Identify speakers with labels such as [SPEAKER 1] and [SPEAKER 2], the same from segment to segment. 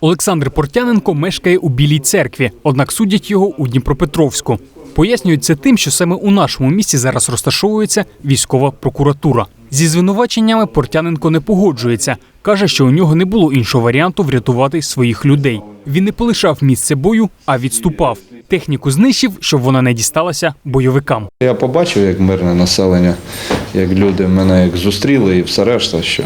[SPEAKER 1] Олександр Портяненко мешкає у Білій церкві, однак судять його у Дніпропетровську. Пояснюють це тим, що саме у нашому місті зараз розташовується військова прокуратура. Зі звинуваченнями Портяненко не погоджується. Каже, що у нього не було іншого варіанту врятувати своїх людей. Він не полишав місце бою, а відступав. Техніку знищив, щоб вона не дісталася бойовикам.
[SPEAKER 2] Я побачив, як мирне населення, як люди мене як зустріли і все решта, що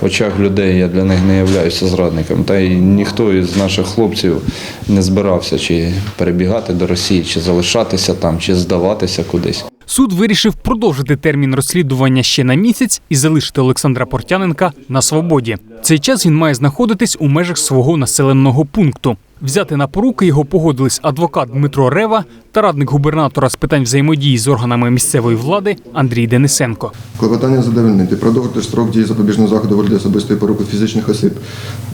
[SPEAKER 2] в очах людей я для них не являюся зрадником. Та й ніхто із наших хлопців не збирався чи перебігати до Росії, чи залишатися там, чи здаватися кудись.
[SPEAKER 1] Суд вирішив продовжити термін розслідування ще на місяць і залишити Олександра Портяненка на свободі. Цей час він має знаходитись у межах свого населеного пункту. Взяти на поруки його погодились адвокат Дмитро Рева та радник губернатора з питань взаємодії з органами місцевої влади Андрій Денисенко.
[SPEAKER 3] Клопотання задовольнити. Продовжити строк дії запобіжного заходу вигляді особистої поруки фізичних осіб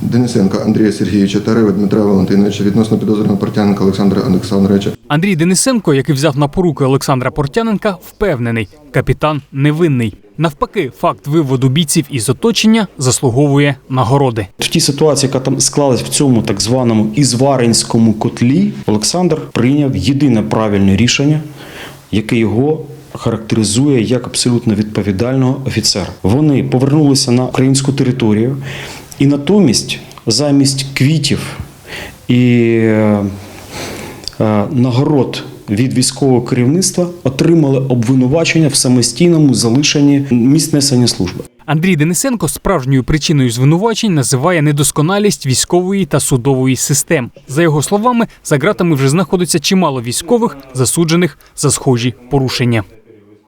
[SPEAKER 3] Денисенка Андрія Сергійовича та Реви Дмитра Валентиновича відносно підозрюваного Портяненка Олександра Олександровича
[SPEAKER 1] Андрій Денисенко, який взяв на поруки Олександра Портяненка, впевнений, капітан невинний. Навпаки, факт виводу бійців із оточення заслуговує нагороди.
[SPEAKER 4] В тій ситуації, яка там склалась в цьому так званому ізваринському котлі, Олександр прийняв єдине правильне рішення, яке його характеризує як абсолютно відповідального офіцера. Вони повернулися на українську територію, і натомість, замість квітів і е, е, нагород від військового керівництва отримали обвинувачення в самостійному залишенні місць несення служби.
[SPEAKER 1] Андрій Денисенко справжньою причиною звинувачень називає недосконалість військової та судової систем. За його словами, за ґратами вже знаходиться чимало військових, засуджених за схожі порушення.